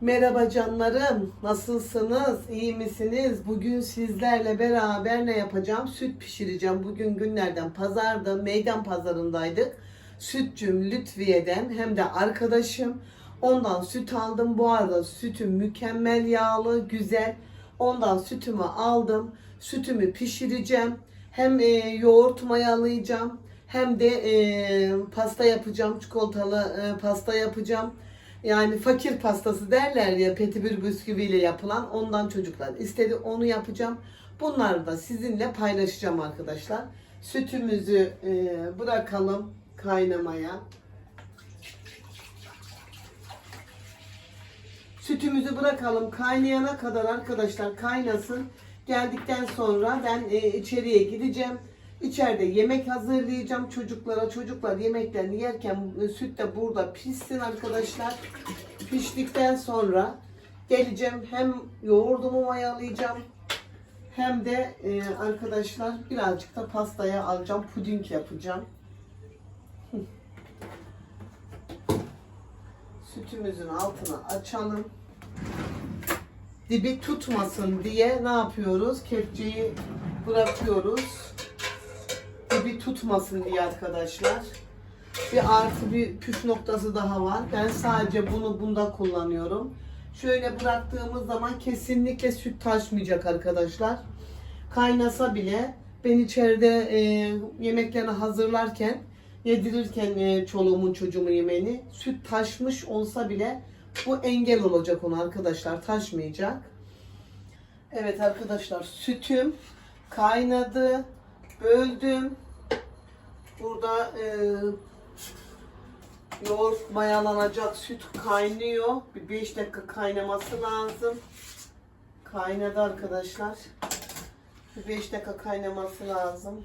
Merhaba canlarım. Nasılsınız? İyi misiniz? Bugün sizlerle beraber ne yapacağım? Süt pişireceğim. Bugün günlerden pazarda, meydan pazarındaydık. Sütçüm Lütfiye'den hem de arkadaşım. Ondan süt aldım. Bu arada sütüm mükemmel yağlı, güzel. Ondan sütümü aldım. Sütümü pişireceğim. Hem e, yoğurt mayalayacağım. Hem de e, pasta yapacağım. Çikolatalı e, pasta yapacağım. Yani fakir pastası derler ya petibür bisküviyle yapılan ondan çocuklar istedi onu yapacağım. Bunları da sizinle paylaşacağım arkadaşlar. Sütümüzü e, bırakalım kaynamaya. Sütümüzü bırakalım kaynayana kadar arkadaşlar kaynasın. Geldikten sonra ben e, içeriye gideceğim. İçeride yemek hazırlayacağım çocuklara. Çocuklar yemeklerini yerken e, süt de burada pişsin arkadaşlar. Piştikten sonra geleceğim. Hem yoğurdumu mayalayacağım. Hem de e, arkadaşlar birazcık da pastaya alacağım. Puding yapacağım. Sütümüzün altını açalım dibi tutmasın diye ne yapıyoruz? Kepçeyi bırakıyoruz. Dibi tutmasın diye arkadaşlar. Bir artı bir püf noktası daha var. Ben sadece bunu bunda kullanıyorum. Şöyle bıraktığımız zaman kesinlikle süt taşmayacak arkadaşlar. Kaynasa bile ben içeride e, yemeklerini hazırlarken yedirirken e, çoluğumun çocuğumun yemeğini süt taşmış olsa bile bu engel olacak ona arkadaşlar taşmayacak. Evet arkadaşlar sütüm kaynadı. Böldüm. Burada e, yoğurt mayalanacak süt kaynıyor. Bir 5 dakika kaynaması lazım. Kaynadı arkadaşlar. Bir 5 dakika kaynaması lazım.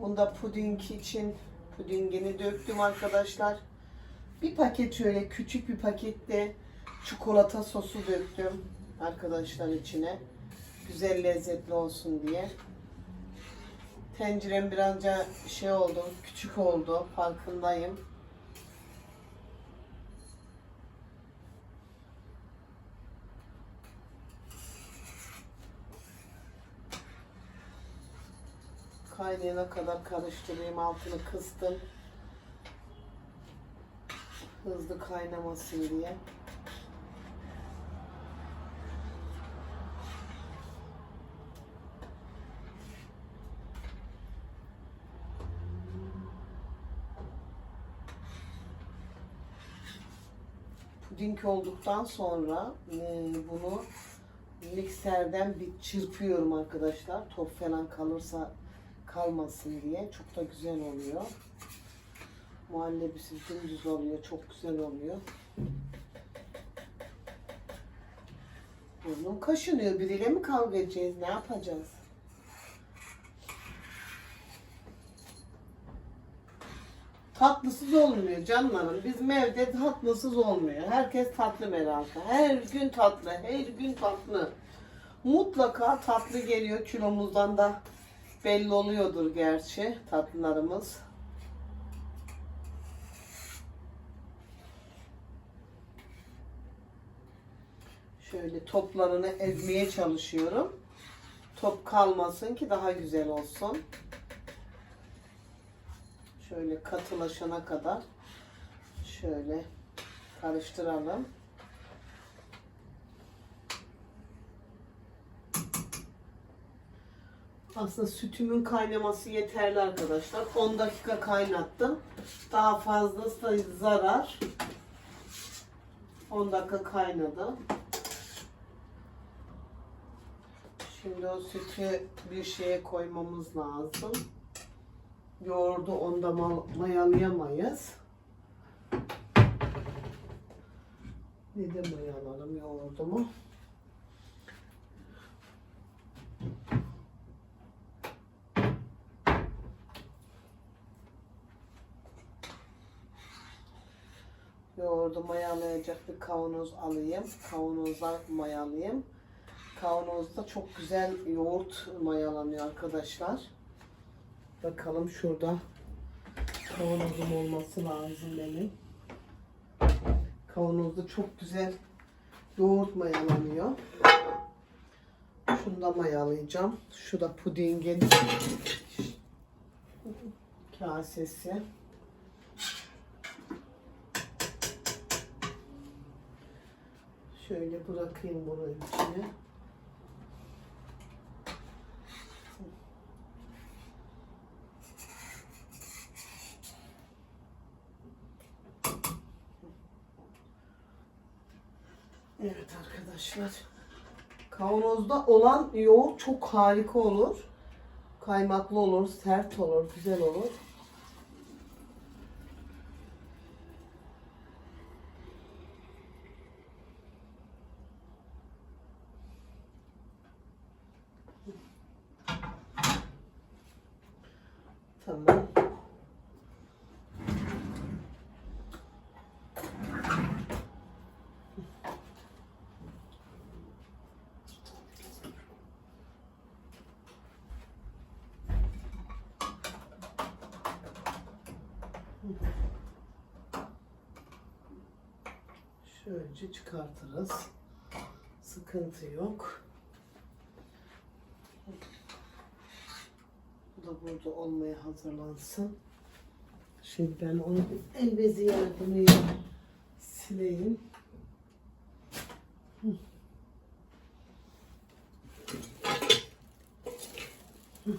Bunda puding için pudingini döktüm arkadaşlar. Bir paket şöyle küçük bir pakette çikolata sosu döktüm arkadaşlar içine. Güzel lezzetli olsun diye. Tencerem birazca şey oldu, küçük oldu. Farkındayım. Kaynayana kadar karıştırayım. Altını kıstım hızlı kaynamasın diye. Puding olduktan sonra e, bunu mikserden bir çırpıyorum arkadaşlar. Top falan kalırsa kalmasın diye. Çok da güzel oluyor. Muhallebisi dümdüz oluyor. Çok güzel oluyor. Burnum kaşınıyor. Biriyle mi kavga edeceğiz? Ne yapacağız? Tatlısız olmuyor canlarım. Bizim evde tatlısız olmuyor. Herkes tatlı merakı. Her gün tatlı. Her gün tatlı. Mutlaka tatlı geliyor. Kilomuzdan da belli oluyordur gerçi tatlılarımız. Şöyle toplarını ezmeye çalışıyorum. Top kalmasın ki daha güzel olsun. Şöyle katılaşana kadar şöyle karıştıralım. Aslında sütümün kaynaması yeterli arkadaşlar. 10 dakika kaynattım. Daha fazlası zarar. 10 dakika kaynadı. Şimdi o sütü bir şeye koymamız lazım. Yoğurdu onda ma- mayalayamayız. Ne de mayalalım yoğurdumu. Yoğurdu mayalayacak bir kavanoz alayım. Kavanozdan mayalayayım. Kavanozda çok güzel yoğurt mayalanıyor arkadaşlar. Bakalım şurada kavanozum olması lazım benim. Kavanozda çok güzel yoğurt mayalanıyor. Şunu da mayalayacağım. Şu da pudingin kasesi. Şöyle bırakayım bunun içine. Evet arkadaşlar. Kavanozda olan yoğurt çok harika olur. Kaymaklı olur, sert olur, güzel olur. Şöylece çıkartırız. Sıkıntı yok. Bu da burada olmaya hazırlansın. Şimdi ben onu el bezi yardımıyla sileyim. Hı. Hı.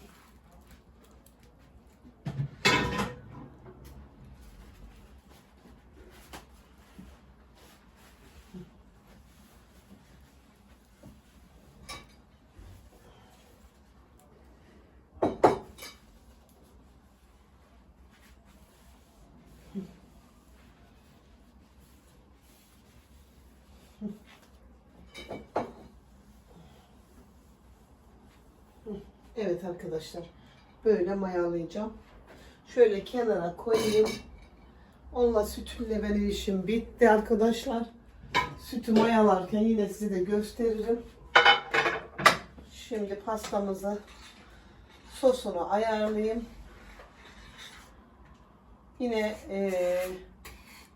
Evet arkadaşlar. Böyle mayalayacağım. Şöyle kenara koyayım. Onunla sütünle benim işim bitti arkadaşlar. Sütü mayalarken yine size de gösteririm. Şimdi pastamızı sosunu ayarlayayım. Yine eee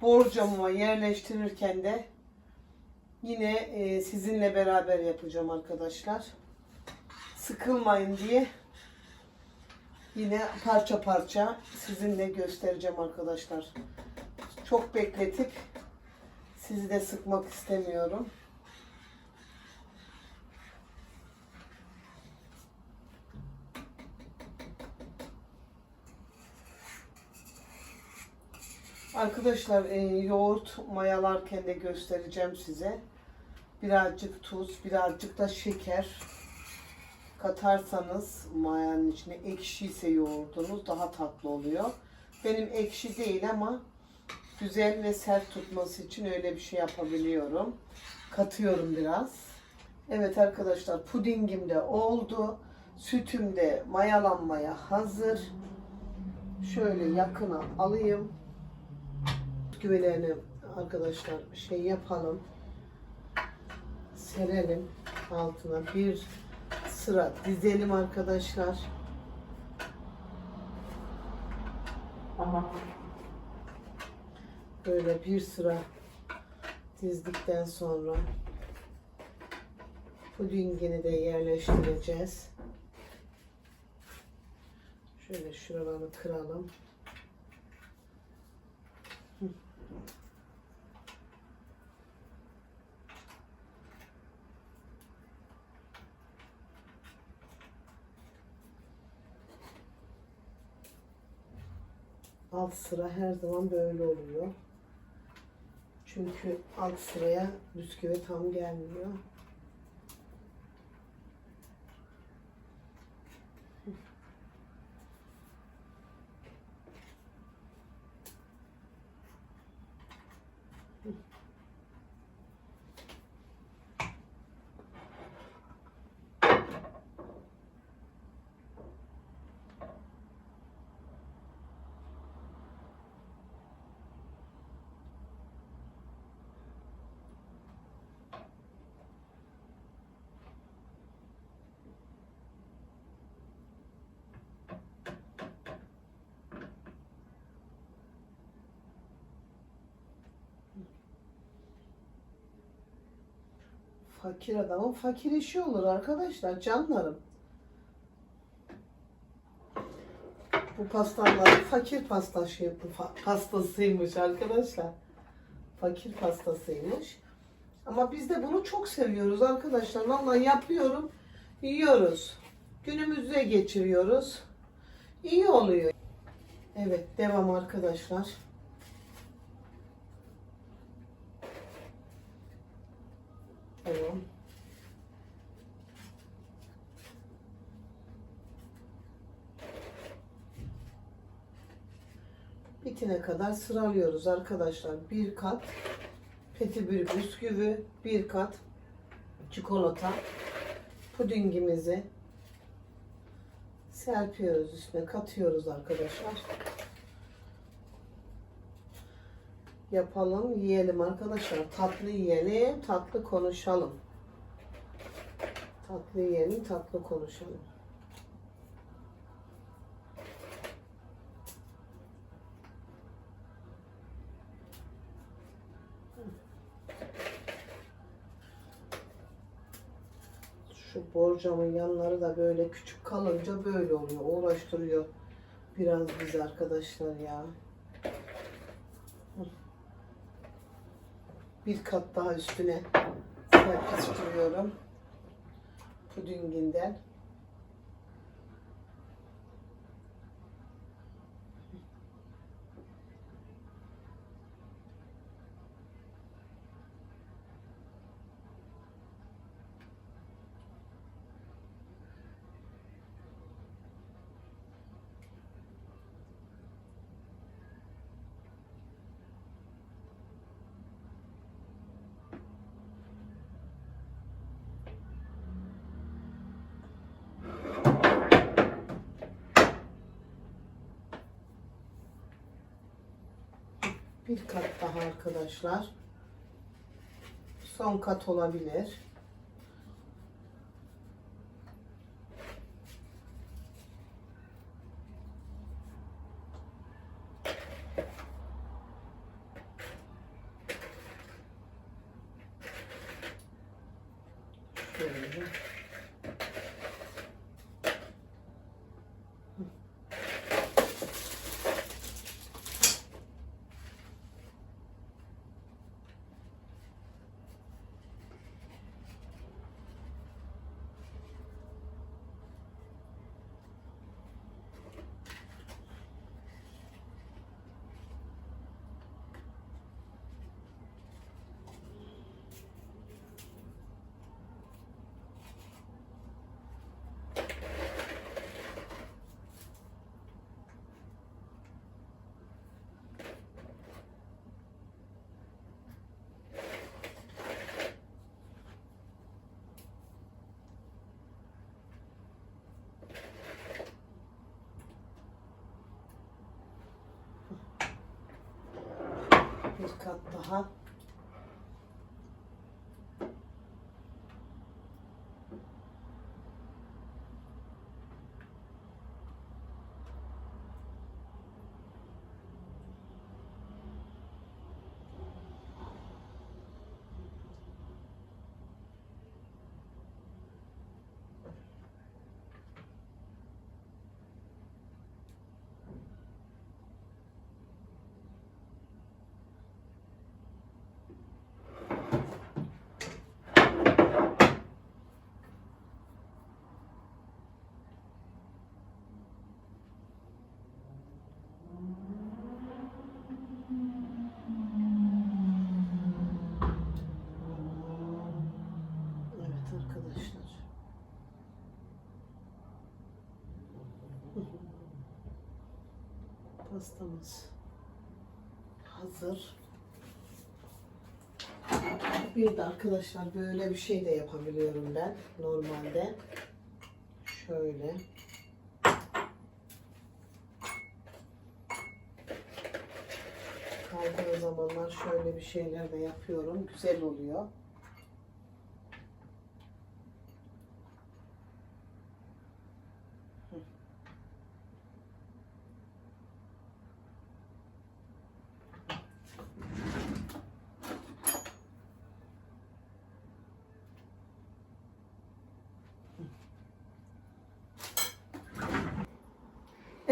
borcamıma yerleştirirken de yine eee, sizinle beraber yapacağım arkadaşlar sıkılmayın diye yine parça parça sizinle göstereceğim arkadaşlar. Çok bekletip sizi de sıkmak istemiyorum. Arkadaşlar e, yoğurt mayalarken de göstereceğim size. Birazcık tuz, birazcık da şeker katarsanız mayanın içine ekşi ise yoğurdunuz daha tatlı oluyor. Benim ekşi değil ama güzel ve sert tutması için öyle bir şey yapabiliyorum. Katıyorum biraz. Evet arkadaşlar pudingim de oldu. Sütüm de mayalanmaya hazır. Şöyle yakına alayım. Güvelerini arkadaşlar şey yapalım. Serelim altına bir sıra dizelim arkadaşlar. Böyle bir sıra dizdikten sonra pudingini de yerleştireceğiz. Şöyle şuralarını kıralım. Alt sıra her zaman böyle oluyor. Çünkü alt sıraya bisküvi tam gelmiyor. Fakir adamın fakir işi olur arkadaşlar canlarım. Bu pastanların fakir pastası, pastasıymış arkadaşlar. Fakir pastasıymış. Ama biz de bunu çok seviyoruz arkadaşlar. Vallahi yapıyorum, yiyoruz. Günümüzde geçiriyoruz. İyi oluyor. Evet, devam arkadaşlar. Tamam. Bitine kadar sıralıyoruz arkadaşlar. Bir kat petibür bisküvi, bir kat çikolata, pudingimizi serpiyoruz üstüne katıyoruz arkadaşlar. Yapalım, yiyelim arkadaşlar. Tatlı yiyelim, tatlı konuşalım. Tatlı yiyelim, tatlı konuşalım. Şu borcamın yanları da böyle küçük kalınca böyle oluyor. Uğraştırıyor biraz bizi arkadaşlar ya. Bir kat daha üstüne serpiştiriyorum. Pudinginden. Bir kat daha arkadaşlar. Son kat olabilir. Şöyle. Bir kat daha. Evet arkadaşlar. Pastamız hazır. Bir de arkadaşlar böyle bir şey de yapabiliyorum ben normalde. Şöyle. Kaldığı zamanlar şöyle bir şeyler de yapıyorum. Güzel oluyor.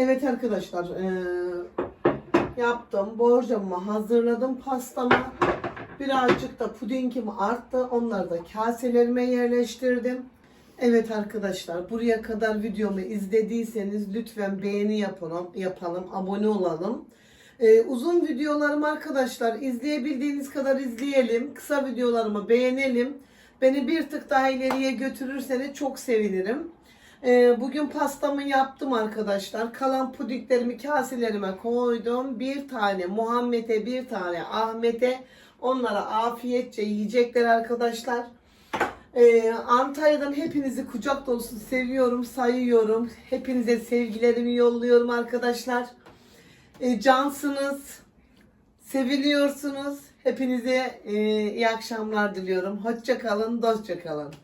Evet arkadaşlar eee, yaptım. Borcamı hazırladım pastamı. Birazcık da pudingim arttı. Onları da kaselerime yerleştirdim. Evet arkadaşlar buraya kadar videomu izlediyseniz lütfen beğeni yapalım, yapalım abone olalım. Ee, uzun videolarımı arkadaşlar izleyebildiğiniz kadar izleyelim. Kısa videolarımı beğenelim. Beni bir tık daha ileriye götürürseniz çok sevinirim. Ee, bugün pastamı yaptım arkadaşlar. Kalan pudinglerimi kaselerime koydum. Bir tane Muhammed'e bir tane Ahmet'e onlara afiyetçe yiyecekler arkadaşlar. Ee, Antalya'dan hepinizi kucak dolusu seviyorum, sayıyorum. Hepinize sevgilerimi yolluyorum arkadaşlar. Ee, cansınız, seviliyorsunuz. Hepinize e, iyi akşamlar diliyorum. Hoşça kalın, dostça kalın.